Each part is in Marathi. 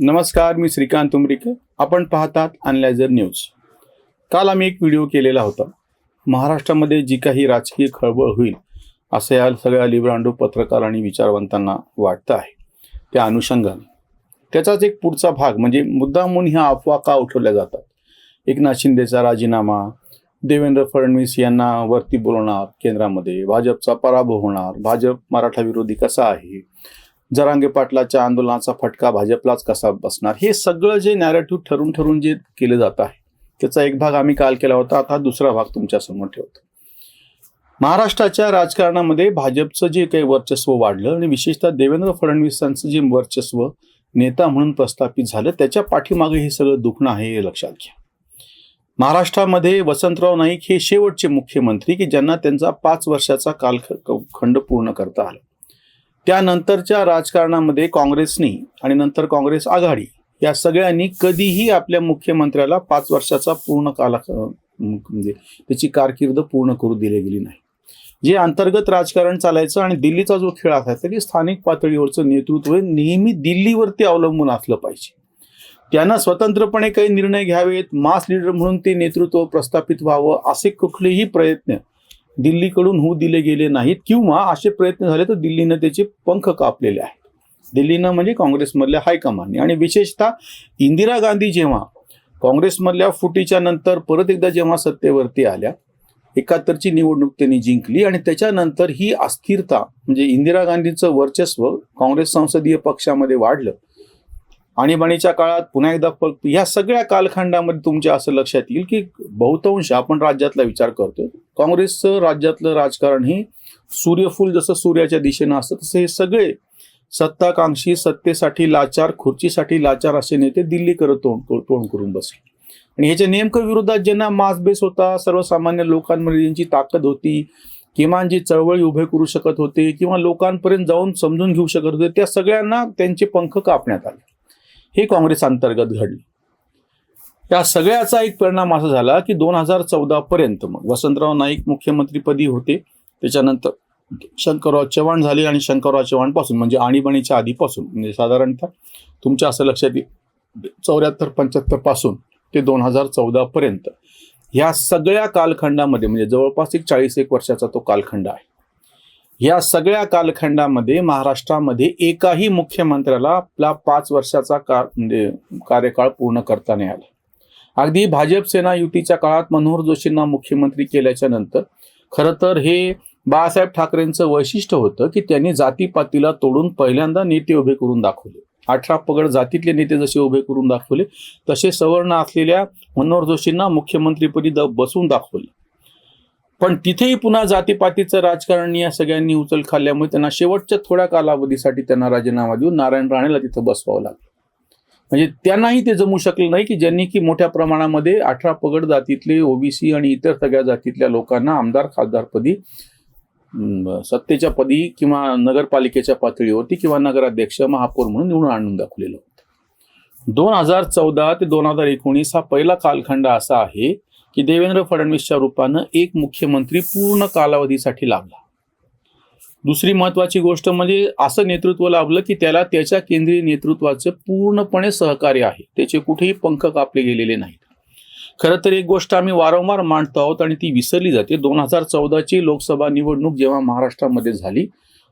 नमस्कार मी श्रीकांत उमरीकर. आपण पाहतात अनलायझर न्यूज. काल आम्ही एक व्हिडिओ केलेला होता. महाराष्ट्रामध्ये जी काही राजकीय खळबळ होईल असं या सगळ्या लिब्रांडो पत्रकार आणि विचारवंतांना वाटतं आहे. त्या अनुषंगाने. त्याचाच एक पुढचा भाग म्हणजे मुद्दामून ह्या अफवा का उठवल्या जातात? एकनाथ शिंदेचा राजीनामा देवेंद्र फडणवीस यांना वरती बोलवणार केंद्रामध्ये भाजपचा पराभव होणार भाजप मराठा विरोधी कसा आहे? जरांगे पाटलाच्या आंदोलनाचा फटका भाजपलाच कसा बसणार? हे सगळं जे नॅरेटिव्ह ठरून ठरून जे केलं जात आहे त्याचा एक भाग आम्ही काल केला होता आता दुसरा भाग तुमच्यासमोर ठेवतो. महाराष्ट्राच्या राजकारणामध्ये भाजपचं जे काही वर्चस्व वाढलं आणि विशेषतः देवेंद्र फडणवीसांचं जे वर्चस्व नेता म्हणून प्रस्थापित झालं त्याच्या पाठीमागे हे सगळं दुखणं आहे हे लक्षात घ्या. महाराष्ट्रामध्ये वसंतराव नाईक हे शेवटचे मुख्यमंत्री की ज्यांना त्यांचा पाच वर्षाचा कालखंड पूर्ण करता आला. त्यानंतरच्या राजकारणामध्ये काँग्रेसनी आणि नंतर काँग्रेस आघाडी या सगळ्यांनी कधीही आपल्या मुख्यमंत्र्याला पाच वर्षाचा पूर्ण काला म्हणजे त्याची कारकीर्द पूर्ण करू दिली गेली नाही. जे अंतर्गत राजकारण चालायचं आणि दिल्लीचा जो खेळ असायचा की स्थानिक पातळीवरचं नेतृत्व नेहमी दिल्लीवरती अवलंबून असलं पाहिजे. त्यांना स्वतंत्रपणे काही निर्णय घ्यावेत मास लीडर म्हणून ते नेतृत्व प्रस्थापित व्हावं असे कुठलेही प्रयत्न दिल्लीकडून होऊ दिले गेले नाहीत किंवा असे प्रयत्न झाले तर दिल्लीनं त्याचे पंख कापलेले आहेत. दिल्लीनं म्हणजे काँग्रेसमधल्या हायकमांडने. आणि विशेषतः इंदिरा गांधी जेव्हा काँग्रेसमधल्या फुटीच्या नंतर परत एकदा जेव्हा सत्तेवरती आल्या एकाहत्तरची निवडणूक त्यांनी जिंकली आणि त्याच्यानंतर ही अस्थिरता म्हणजे इंदिरा गांधींचं वर्चस्व काँग्रेस संसदीय पक्षामध्ये वाढलं आणीबाणीच्या काळात पुन्हा एकदा फक्त या सगळ्या कालखंडामध्ये तुमच्या असं लक्षात येईल की बहुतांश आपण राज्यातला विचार करतोय. काँग्रेसचं राज्यातलं राजकारण हे सूर्यफूल जसं सूर्याच्या दिशेनं असतं तसं हे सगळे सत्ताकांक्षी सत्तेसाठी लाचार खुर्चीसाठी लाचार असे नेते दिल्लीकडे तोंड तोंड करून बसले. आणि ह्याच्या नेमकं विरोधात ज्यांना मासबेस होता सर्वसामान्य लोकांमध्ये ज्यांची ताकद होती किमान जी चळवळी उभे करू शकत होते किंवा लोकांपर्यंत जाऊन समजून घेऊ शकत होते त्या सगळ्यांना त्यांचे पंख कापण्यात आले. हे काँग्रेस अंतर्गत घडलं. या सगळ्याचा एक परिणाम असा झाला की दोन हजार चौदा पर्यंत मग वसंतराव नाईक मुख्यमंत्रीपदी होते. त्याच्यानंतर शंकरराव चव्हाण झाले आणि शंकरराव चव्हाणपासून म्हणजे आणीबाणीच्या आधीपासून म्हणजे साधारणतः तुमच्या असं लक्षात येईल चौऱ्याहत्तर पंच्याहत्तरपासून ते दोन हजार चौदा पर्यंत ह्या सगळ्या कालखंडामध्ये म्हणजे जवळपास एक चाळीस एक वर्षाचा तो कालखंड आहे. या सगळ्या कालखंडामध्ये महाराष्ट्रामध्ये एकाही मुख्यमंत्र्याला आपला पाच वर्षाचा का म्हणजे कार्यकाळ पूर्ण करता नाही आला. अगदी भाजप सेना युतीच्या काळात मनोहर जोशींना मुख्यमंत्री केल्याच्यानंतर खरं तर हे बाळासाहेब ठाकरेंचं वैशिष्ट्य होतं की त्यांनी जातीपातीला तोडून पहिल्यांदा नेते उभे करून दाखवले. अठरा पगड जातीतले नेते जसे उभे करून दाखवले तसे सवर्ण असलेल्या मनोहर जोशींना मुख्यमंत्रीपदी द बसून दाखवले. पण तिथेही पुन्हा जातीपातीचं राजकारण या सगळ्यांनी उचल खाल्ल्यामुळे त्यांना शेवटच्या थोड्या कालावधीसाठी त्यांना राजीनामा देऊन नारायण राणेला तिथं बसवावं लागलं. म्हणजे त्यांनाही ते जमू शकलं नाही की ज्यांनी की मोठ्या प्रमाणामध्ये अठरा पगड जातीतले ओबीसी आणि इतर सगळ्या जातीतल्या लोकांना आमदार खासदारपदी सत्तेच्या पदी किंवा नगरपालिकेच्या पातळीवरती किंवा नगराध्यक्ष महापौर म्हणून निवडून आणून दाखवलेलं होतं. दोन हजार चौदा ते दोन हजार एकोणीस हा पहिला कालखंड असा आहे की देवेंद्र फडणवीसच्या रूपानं एक मुख्यमंत्री पूर्ण कालावधीसाठी लाभला. दुसरी महत्वाची गोष्ट म्हणजे असं नेतृत्व लाभलं की त्याला त्याच्या केंद्रीय नेतृत्वाचं पूर्णपणे सहकार्य आहे. त्याचे कुठेही पंख कापले गेलेले नाहीत. खरं तर एक गोष्ट आम्ही वारंवार मांडतो आहोत आणि ती विसरली जाते. दोन हजार चौदाची लोकसभा निवडणूक जेव्हा महाराष्ट्रामध्ये झाली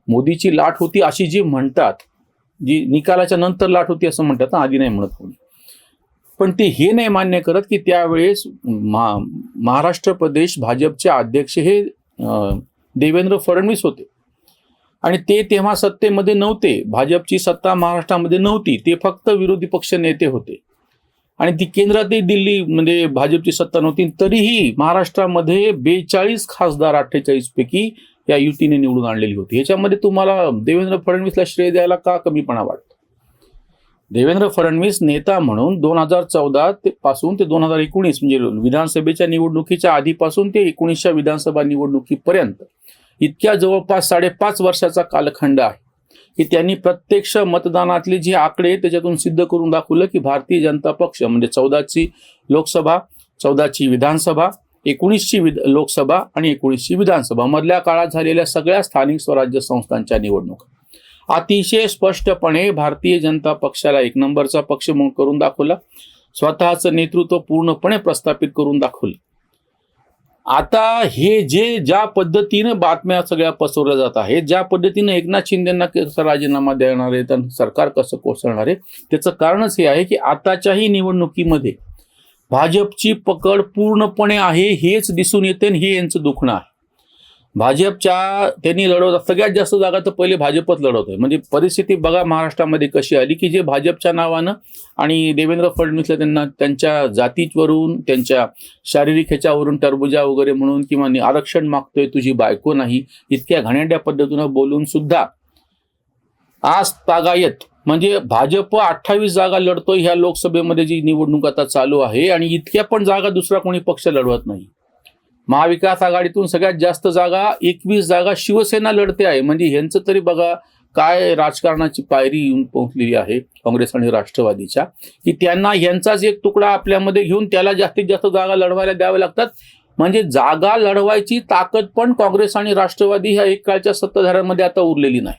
मोदीची लाट होती अशी जी म्हणतात जी निकालाच्या नंतर लाट होती असं म्हणतात ना आधी नाही म्हणत कोणी. पण ते हे नाही मान्य करत की त्यावेळेस महा महाराष्ट्र प्रदेश भाजपचे अध्यक्ष हे देवेंद्र फडणवीस होते. आणि ते तेव्हा सत्तेमध्ये नव्हते. भाजपची सत्ता महाराष्ट्रामध्ये नव्हती. ते फक्त विरोधी पक्ष नेते होते. आणि ती केंद्रातही दिल्ली म्हणजे भाजपची सत्ता नव्हती. तरीही महाराष्ट्रामध्ये बेचाळीस खासदार अठ्ठेचाळीस पैकी या युतीने निवडून आणलेली होती. ह्याच्यामध्ये तुम्हाला देवेंद्र फडणवीसला श्रेय द्यायला का कमीपणा वाटतो? देवेंद्र फडणवीस नेता म्हणून दोन हजार चौदा ते पासून ते दोन हजार एकोणीस म्हणजे विधानसभेच्या निवडणुकीच्या आधीपासून ते एकोणीसच्या विधानसभा निवडणुकीपर्यंत इतक्या जवळपास साडेपाच वर्षाचा कालखंड आहे. की त्यांनी प्रत्यक्ष मतदानातले जे आकडे त्याच्यातून सिद्ध करून दाखवलं की भारतीय जनता पक्ष म्हणजे चौदाची लोकसभा चौदाची विधानसभा एकोणीसची विध लोकसभा आणि एकोणीसची विधानसभा मधल्या काळात झालेल्या सगळ्या स्थानिक स्वराज्य संस्थांच्या निवडणुका. अतिशय स्पष्टपणे भारतीय जनता पक्षाला एक नंबरचा पक्ष म्हणून करून दाखवला. स्वतःचं नेतृत्व पूर्णपणे प्रस्थापित करून दाखवलं. आता हे जे ज्या पद्धतीनं बातम्या सगळ्या पसरवल्या जात आहेत ज्या पद्धतीनं एकनाथ शिंदेना कसं राजीनामा देणार आहे तर सरकार कसं कोसळणार आहे त्याचं कारणच हे आहे की आताच्याही निवडणुकीमध्ये भाजपची पकड पूर्णपणे आहे हेच दिसून येते आणि हे यांचं दुखणं आहे. भाजपच्या त्यांनी लढवत सगळ्यात जास्त जागा तर पहिले भाजपच लढवत आहे. म्हणजे परिस्थिती बघा महाराष्ट्रामध्ये कशी आली की जे भाजपच्या नावानं आणि देवेंद्र फडणवीसला त्यांना त्यांच्या जातीवरून त्यांच्या शारीरिक ह्याच्यावरून टरबुजा वगैरे म्हणून किंवा आरक्षण मागतोय तुझी बायको नाही इतक्या घाणेरड्या पद्धतीनं बोलून सुद्धा आज तागायत. म्हणजे भाजप अठ्ठावीस जागा लढतोय ह्या लोकसभेमध्ये जी निवडणूक आता चालू आहे आणि इतक्या पण जागा दुसरा कोणी पक्ष लढवत नाही. महाविकास आघाडीतून सगळ्यात जास्त जागा एकवीस जागा शिवसेना लढते आहे. म्हणजे ह्यांचं तरी बघा काय राजकारणाची पायरी येऊन पोहोचलेली आहे काँग्रेस आणि राष्ट्रवादीच्या की त्यांना ह्यांचाच एक तुकडा आपल्यामध्ये घेऊन त्याला जास्तीत जास्त जागा लढवायला द्याव्या लागतात. म्हणजे जागा लढवायची ताकद पण काँग्रेस आणि राष्ट्रवादी ह्या एक काळच्या सत्ताधाऱ्यांमध्ये आता उरलेली नाही.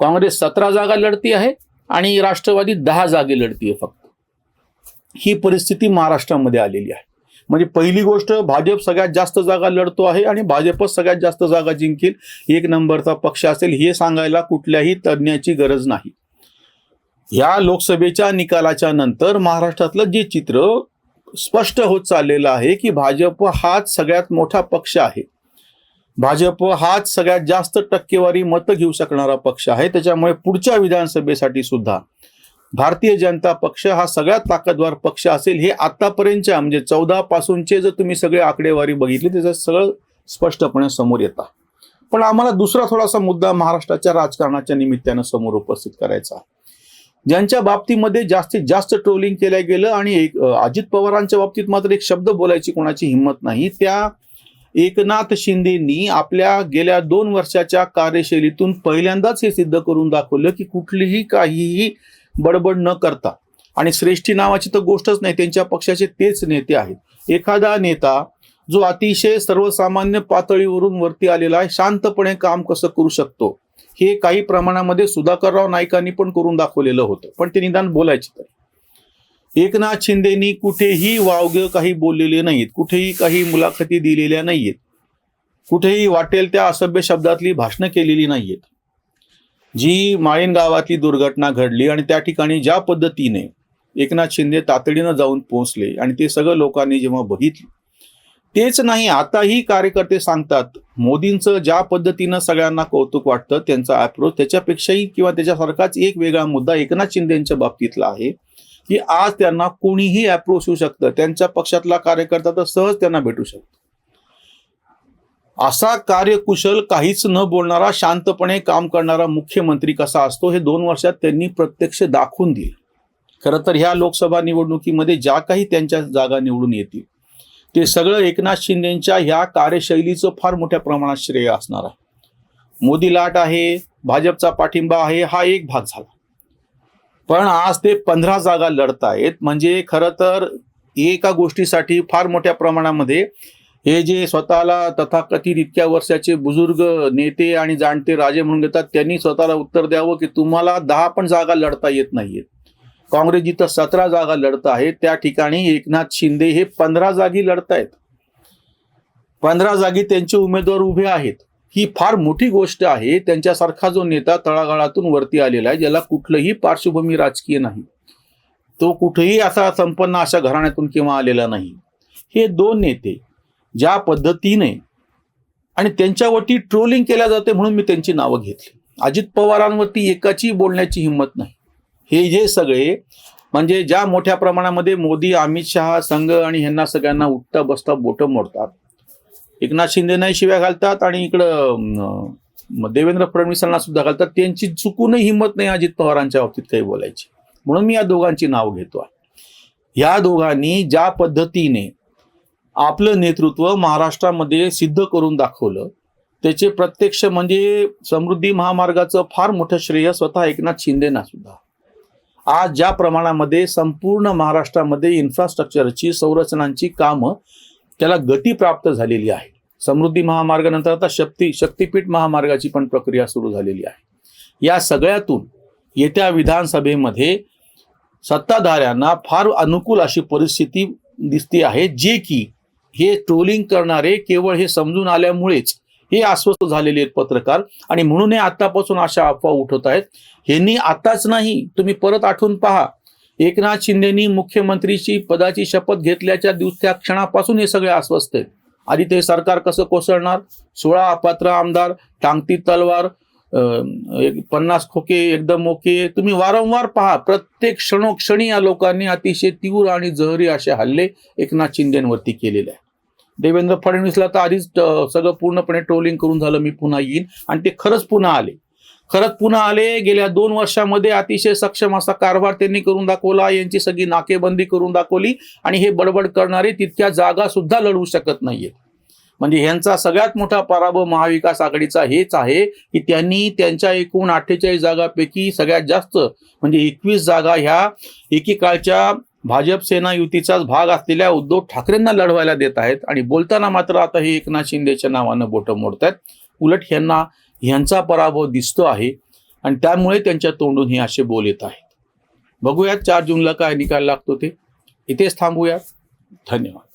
काँग्रेस सतरा जागा लढती आहे आणि राष्ट्रवादी दहा जागे लढतीये फक्त. ही परिस्थिती महाराष्ट्रामध्ये आलेली आहे. म्हणजे पहिली गोष्ट भाजप सगळ्यात जास्त जागा लढतो आहे आणि भाजपच सगळ्यात जास्त जागा जिंकेल. एक नंबरचा पक्ष असेल हे सांगायला कुठल्याही तज्ज्ञाची गरज नाही. या लोकसभेच्या निकालाच्या नंतर महाराष्ट्रातलं जे चित्र स्पष्ट होत चाललेलं आहे की भाजप हाच सगळ्यात मोठा पक्ष आहे. भाजप हाच सगळ्यात जास्त टक्केवारी मतं घेऊ शकणारा पक्ष आहे. त्याच्यामुळे पुढच्या विधानसभेसाठी सुद्धा भारतीय जनता पक्ष हा सगळ्यात ताकदवार पक्ष असेल हे आतापर्यंतच्या म्हणजे चौदा पासूनचे जर तुम्ही सगळे आकडेवारी बघितली त्याचं सगळं स्पष्टपणे समोर येतं. पण आम्हाला दुसरा थोडासा मुद्दा महाराष्ट्राच्या राजकारणाच्या निमित्तानं समोर उपस्थित करायचा. ज्यांच्या बाबतीमध्ये जास्तीत जास्त ट्रोलिंग केलं गेलं आणि एक अजित पवारांच्या बाबतीत मात्र एक शब्द बोलायची कोणाची हिंमत नाही त्या एकनाथ शिंदेनी आपल्या गेल्या दोन वर्षाच्या कार्यशैलीतून पहिल्यांदाच हे सिद्ध करून दाखवलं की कुठलीही काहीही बडबड न करता. आणि श्रेष्ठी नावाची तर गोष्टच नाही त्यांच्या पक्षाचे तेच नेते आहेत. एखादा नेता जो अतिशय सर्वसामान्य पातळीवरून वरती आलेला आहे शांतपणे काम कसं करू शकतो? हे काही प्रमाणामध्ये सुधाकरराव नाईकांनी पण करून दाखवलेलं होतं. पण ते निदान बोलायचे तर. एकनाथ शिंदेनी कुठेही वावगं काही बोललेले नाहीत कुठेही काही मुलाखती दिलेल्या नाहीयेत. कुठेही वाटेल त्या असभ्य शब्दातली भाषणं केलेली नाहीयेत. जी माळीन गावातली दुर्घटना घडली आणि त्या ठिकाणी ज्या पद्धतीने एकनाथ शिंदे तातडीनं जाऊन पोहोचले आणि ते सगळं लोकांनी जेव्हा बघितलं तेच नाही आताही कार्यकर्ते सांगतात मोदींचं ज्या पद्धतीनं सगळ्यांना कौतुक वाटतं त्यांचा अप्रोच त्याच्यापेक्षाही किंवा त्याच्यासारखाच एक वेगळा मुद्दा एकनाथ शिंदेच्या बाबतीतला आहे की आज त्यांना कोणीही अप्रोच होऊ शकतं. त्यांच्या पक्षातला कार्यकर्ता तर सहज त्यांना भेटू शकतो. असा कार्यकुशल काहीच न बोलणारा शांतपणे काम करणारा मुख्यमंत्री कसा असतो हे दोन वर्षात त्यांनी प्रत्यक्ष दाखवून दिले. खरं तर ह्या लोकसभा निवडणुकीमध्ये ज्या काही त्यांच्या जागा निवडून येतील ते सगळं एकनाथ शिंदेच्या ह्या कार्यशैलीचं फार मोठ्या प्रमाणात श्रेय असणार आहे. मोदी लाट आहे भाजपचा पाठिंबा आहे हा एक भाग झाला. पण आज ते पंधरा जागा लढतायत म्हणजे खरं तर एका गोष्टीसाठी फार मोठ्या प्रमाणामध्ये हे जे स्वतःला तथाकथित इतक्या वर्षाचे बुजुर्ग नेते आणि जाणते राजे म्हणून घेतात त्यांनी स्वतःला उत्तर द्यावं की तुम्हाला दहा पण जागा लढता येत नाहीयेत. काँग्रेस जिथं सतरा जागा लढत आहे त्या ठिकाणी एकनाथ शिंदे हे पंधरा जागी लढतायत. पंधरा जागी त्यांचे उमेदवार उभे आहेत. ही फार मोठी गोष्ट आहे त्यांच्यासारखा जो नेता तळागाळातून वरती आलेला आहे ज्याला कुठलंही पार्श्वभूमी राजकीय नाही. तो कुठेही असा संपन्न अशा घराण्यातून किंवा आलेला नाही. हे दोन नेते ज्या पद्धतीने आणि त्यांच्यावरती ट्रोलिंग केल्या जाते म्हणून मी त्यांची नावं घेतली. अजित पवारांवरती एकाची बोलण्याची हिंमत नाही. हे जे सगळे म्हणजे ज्या मोठ्या प्रमाणामध्ये मोदी अमित शहा संघ आणि ह्यांना सगळ्यांना उठता बसता बोटं मोडतात एकनाथ शिंदेनाही शिव्या घालतात आणि इकडं देवेंद्र फडणवीसांना सुद्धा घालतात. त्यांची चुकूनही हिंमत नाही अजित पवारांच्या बाबतीत काही बोलायची. म्हणून मी या दोघांची नाव घेतो आहे. या दोघांनी ज्या पद्धतीने आपलं नेतृत्व महाराष्ट्रामध्ये सिद्ध करून दाखवलं. त्याचे प्रत्यक्ष म्हणजे समृद्धी महामार्गाचं फार मोठं श्रेय स्वतः एकनाथ शिंदेना सुद्धा. आज ज्या प्रमाणामध्ये संपूर्ण महाराष्ट्रामध्ये इन्फ्रास्ट्रक्चरची संरचनांची कामं त्याला गती प्राप्त झालेली आहे. समृद्धी महामार्गानंतर आता शक्ती शक्तीपीठ महामार्गाची पण प्रक्रिया सुरू झालेली आहे. या सगळ्यातून येत्या विधानसभेमध्ये सत्ताधाऱ्यांना फार अनुकूल अशी परिस्थिती दिसते आहे जे की हे ट्रोलिंग करणारे केवळ हे समजून आल्यामुळेच हे अस्वस्थ झालेले आहेत पत्रकार. आणि म्हणून हे आतापासून अशा अफवा उठवत आहेत. ह्यांनी आताच नाही तुम्ही परत आठवून पहा. एकनाथ शिंदेनी मुख्यमंत्रीची पदाची शपथ घेतल्याच्या दिवस त्या क्षणापासून हे सगळे अस्वस्थ आहेत. आधी ते सरकार कसं कोसळणार? सोळा अपात्र आमदार टांगती तलवार एक पन्नास खोके एकदम ओके. तुम्ही वारंवार पहा प्रत्येक क्षणोक्षणी या लोकांनी अतिशय तीव्र आणि जहरी असे हल्ले एकनाथ शिंदेवरती केलेले आहे देवेंद्र फडणवीसला तर आधीच सगळं पूर्णपणे ट्रोलिंग करून झालं मी पुन्हा येईन. आणि ते खरंच पुन्हा आले. खरंच पुन्हा आले. गेल्या दोन वर्षामध्ये अतिशय सक्षम असा कारभार त्यांनी करून दाखवला. यांची सगळी नाकेबंदी करून दाखवली. आणि हे बडबड करणारे तितक्या जागा सुद्धा लढवू शकत नाहीयेत. म्हणजे ह्यांचा सगळ्यात मोठा पराभव महाविकास आघाडीचा हेच आहे की त्यांनी त्यांच्या एकूण अठ्ठेचाळीस जागापैकी सगळ्यात जास्त म्हणजे एकवीस जागा ह्या एकेकाळच्या भाजप सेना युतीचाच भाग असलेल्या उद्धव ठाकरेंना लढवायला देत आहेत. आणि बोलताना मात्र आता हे एकनाथ शिंदेच्या नावानं बोटं मोडतायत. उलट ह्यांना ह्यांचा पराभव दिसतो आहे आणि त्यामुळे त्यांच्या तोंडून हे असे बोल येत आहेत. बघूयात चार जूनला काय निकाल लागतो ते. इथेच थांबूयात. धन्यवाद.